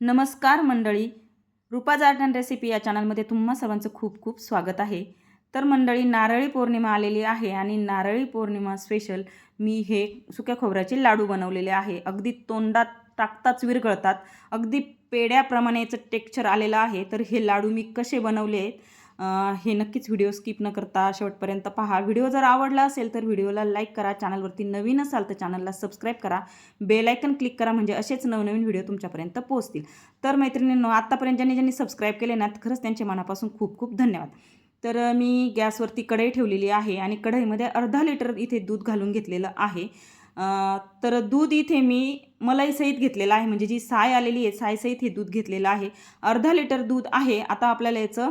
नमस्कार मंडळी. रुपाज art and recipe या चॅनलमध्ये तुम्हा सर्वांचं खूप खूप स्वागत आहे. तर मंडळी नारळी पौर्णिमा आलेली आहे आणि नारळी पौर्णिमा स्पेशल मी हे सुक्या खोबऱ्याचे लाडू बनवलेले आहे. अगदी तोंडात टाकताच विरघळतात. अगदी पेड्याप्रमाणे याचं टेक्स्चर आलेलं आहे. तर हे लाडू मी कसे बनवले आहेत? हे नक्कीच व्हिडिओ स्किप न करता शेवटपर्यंत पहा. व्हिडिओ जर आवडला असेल तर व्हिडिओला लाईक करा चॅनलवरती नवीन असाल तर चॅनलला सबस्क्राईब करा. बेल आयकन क्लिक करा म्हणजे असेच नवनवीन व्हिडिओ तुमच्यापर्यंत पोहोचतील. तर मैत्रिणींनो आत्तापर्यंत ज्यांनी ज्यांनी सबस्क्राईब केले ना खरंच त्यांचे मनापासून खूप खूप धन्यवाद. तर मी गॅसवरती कढई ठेवलेली आहे आणि कढईमध्ये अर्धा लिटर इथे दूध घालून घेतलेलं आहे. तर दूध इथे मी मलाईसहित घेतलेलं आहे. म्हणजे जी साय आलेली आहे सायसहित हे दूध घेतलेलं आहे. अर्धा लिटर दूध आहे. आता आपल्याला याचं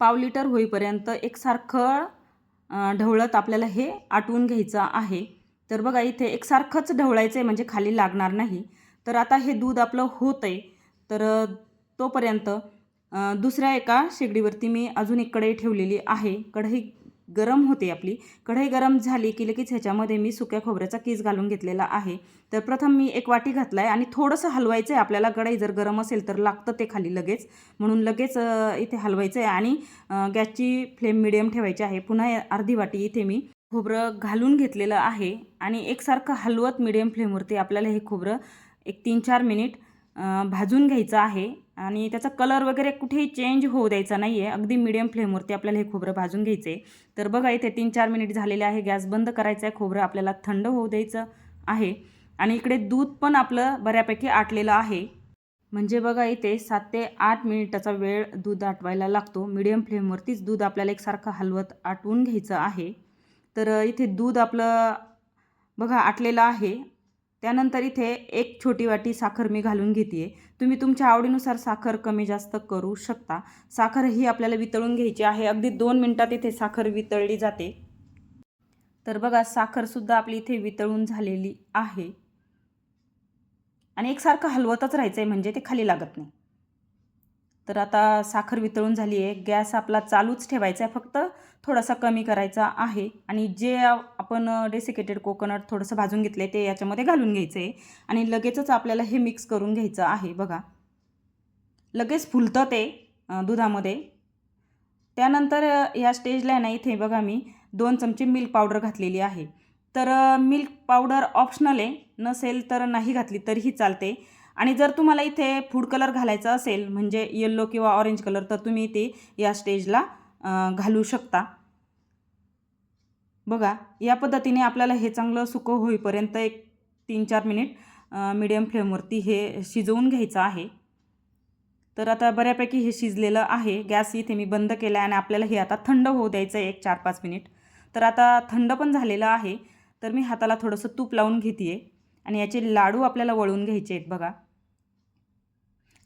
पाव लिटर होईपर्यंत एकसारखं ढवळत आपल्याला हे आटवून घ्यायचं आहे. तर बघा इथे एकसारखंच ढवळायचं आहे म्हणजे खाली लागणार नाही. तर आता हे दूध आपलं होतं आहे तर तोपर्यंत दुसऱ्या एका शेगडीवरती मी अजून एक कढई ठेवलेली आहे. कढई गरम होते आपली. कढई गरम झाली की लगेच ह्याच्यामध्ये मी सुक्या खोबऱ्याचा किस घालून घेतलेला आहे. तर प्रथम मी एक वाटी घातला आहे आणि थोडंसं हलवायचं आहे आपल्याला कढई जर गरम असेल तर लागतं ते खाली लगेच. म्हणून लगेच इथे हलवायचं आहे आणि गॅसची फ्लेम मिडियम ठेवायची आहे. पुन्हा अर्धी वाटी इथे मी खोबरं घालून घेतलेलं आहे आणि एकसारखं हलवत मिडियम फ्लेमवरती आपल्याला हे खोबरं एक तीन चार मिनिट भाजून घ्यायचं आहे आणि त्याचा कलर वगैरे कुठेही चेंज होऊ द्यायचा नाही आहे अगदी मिडियम फ्लेमवरती आपल्याला हे खोबरं भाजून घ्यायचं आहे तर बघा इथे तीन चार मिनिट झालेले आहे. गॅस बंद करायचा आहे खोबरं आपल्याला थंड होऊ द्यायचं आहे. आणि इकडे दूध पण आपलं बऱ्यापैकी आटलेलं आहे. म्हणजे बघा इथे सात ते आठ मिनिटाचा वेळ दूध आटवायला लागतो. मिडियम फ्लेमवरतीच दूध आपल्याला एकसारखं हलवत आटवून घ्यायचं आहे. तर इथे दूध आपलं बघा आटलेलं आहे. त्यानंतर इथे एक छोटी वाटी साखर मी घालून घेते तुम्ही तुमच्या आवडीनुसार साखर कमी जास्त करू शकता. साखर ही आपल्याला वितळून घ्यायची आहे. अगदी दोन मिनटात इथे साखर वितळली जाते. तर बघा साखरसुद्धा आपली इथे वितळून झालेली आहे. आणि एकसारखं हलवतच राहायचं आहे म्हणजे ते खाली लागत नाही. तर आता साखर वितळून झाली आहे गॅस आपला चालूच ठेवायचा आहे. फक्त थोडासा कमी करायचा आहे. आणि जे आपण डेसिकेटेड कोकोनट थोडंसं भाजून घेतलं आहे ते याच्यामध्ये घालून घ्यायचं आहे आणि लगेचच आपल्याला हे मिक्स करून घ्यायचं आहे. बघा. लगेच फुलतं ते दुधामध्ये. त्यानंतर या स्टेजला ना इथे बघा मी दोन चमचे मिल्क पावडर घातलेली आहे. तर मिल्क पावडर ऑप्शनल आहे. नसेल तर नाही घातली तरीही चालते. आणि जर तुम्हाला इथे फूड कलर घालायचा असेल म्हणजे येल्लो किंवा ऑरेंज कलर तर तुम्ही ते या स्टेजला घालू शकता. बघा या पद्धतीने आपल्याला हे चांगलं सुकं होईपर्यंत एक तीन चार मिनिट मिडियम फ्लेमवरती हे शिजवून घ्यायचं आहे. तर आता बऱ्यापैकी हे शिजलेलं आहे. गॅस इथे मी बंद केला आहे आणि आपल्याला हे आता थंड होऊ द्यायचं आहे एक चार पाच मिनिट तर आता थंड पण झालेलं आहे. तर मी हाताला थोडंसं तूप लावून घेते आहे आणि याचे लाडू आपल्याला वळून घ्यायचे आहेत बघा.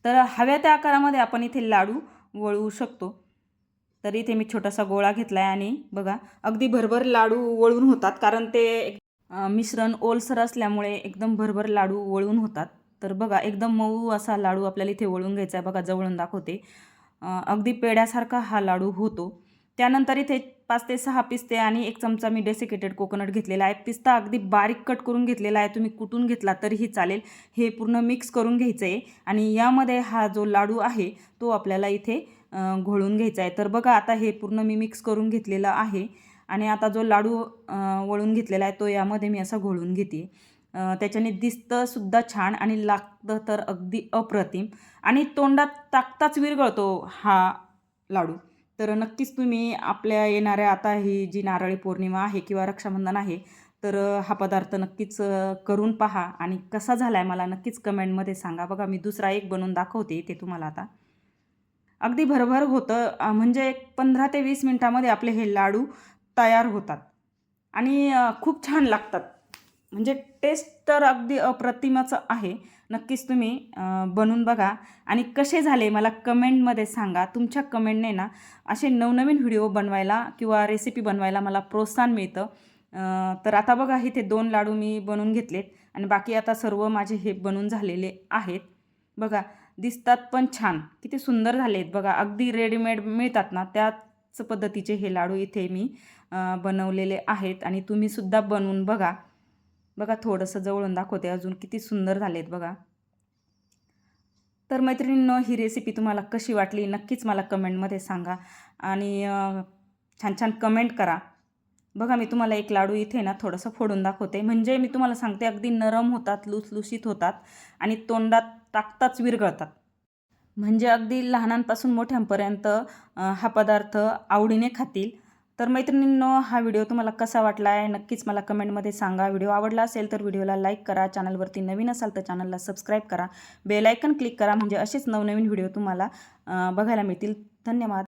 तर हव्या त्या आकारामध्ये आपण इथे लाडू वळवू शकतो. तर इथे मी छोटासा गोळा घेतला आहे आणि बघा अगदी भरभर लाडू वळून होतात कारण ते मिश्रण ओलसर असल्यामुळे एकदम भरभर लाडू वळून होतात. तर बघा एकदम मऊ असा लाडू आपल्याला इथे वळून घ्यायचा आहे. बघा जवळून दाखवते. अगदी पेड्यासारखा हा लाडू होतो. त्यानंतर इथे पाच ते सहा पिस्ते आणि एक चमचा मी डेसिकेटेड कोकोनट घेतलेला आहे. पिस्ता अगदी बारीक कट करून घेतलेला आहे. तुम्ही कुटून घेतला तरीही चालेल. हे पूर्ण मिक्स करून घ्यायचं आहे आणि यामध्ये हा जो लाडू आहे तो आपल्याला इथे घोळून घ्यायचा आहे तर बघा आता हे पूर्ण मी मिक्स करून घेतलेलं आहे. आणि आता जो लाडू वळून घेतलेला आहे तो यामध्ये मी असा घोळून घेते त्याच्याने दिसतंसुद्धा छान आणि लागतं तर अगदी अप्रतिम. आणि तोंडात टाकताच विरगळतो हा लाडू. तर नक्कीच तुम्ही आपल्या येणाऱ्या आता ही जी नारळी पौर्णिमा आहे किंवा रक्षाबंधन आहे तर हा पदार्थ नक्कीच करून पहा आणि कसा झाला आहे मला नक्कीच कमेंटमध्ये सांगा. बघा मी दुसरा एक बनवून दाखवते ते तुम्हाला आता. अगदी भरभर होतं म्हणजे एक पंधरा ते वीस मिनटामध्ये आपले हे लाडू तयार होतात आणि खूप छान लागतात. म्हणजे टेस्ट तर अगदी अप्रतिमाचं आहे नक्कीच तुम्ही बनवून बघा. आणि कसे झाले मला कमेंटमध्ये सांगा. तुमच्या कमेंटने ना असे नवनवीन व्हिडिओ बनवायला किंवा रेसिपी बनवायला मला प्रोत्साहन मिळतं. तर आता बघा इथे दोन लाडू मी बनवून घेतलेत आणि बाकी आता सर्व माझे हे बनवून झालेले आहेत. बघा दिसतात पण छान. किती सुंदर झाले आहेत बघा. अगदी रेडीमेड मिळतात ना त्याच पद्धतीचे हे लाडू इथे मी बनवलेले आहेत आणि तुम्हीसुद्धा बनवून बघा. बघा थोडंसं जवळून दाखवते अजून किती सुंदर झाले आहेत बघा. तर मैत्रिणींनो ही रेसिपी तुम्हाला कशी वाटली नक्कीच मला कमेंटमध्ये सांगा. आणि छान छान कमेंट करा. बघा मी तुम्हाला एक लाडू इथे ना थोडंसं फोडून दाखवते. म्हणजे मी तुम्हाला सांगते अगदी नरम होतात लुसलुशीत होतात आणि तोंडात टाकताच विरघळतात. म्हणजे अगदी लहानांपासून मोठ्यांपर्यंत हा पदार्थ आवडीने खातील. तर मैत्रिणींनो हा व्हिडिओ तुम्हाला कसा वाटला आहे नक्कीच मला कमेंटमध्ये सांगा. व्हिडिओ आवडला असेल तर व्हिडिओला लाईक करा. चॅनलवरती नवीन असाल तर चॅनलला सबस्क्राईब करा. बेलायकन क्लिक करा. म्हणजे असेच नवनवीन व्हिडिओ तुम्हाला बघायला मिळतील. धन्यवाद.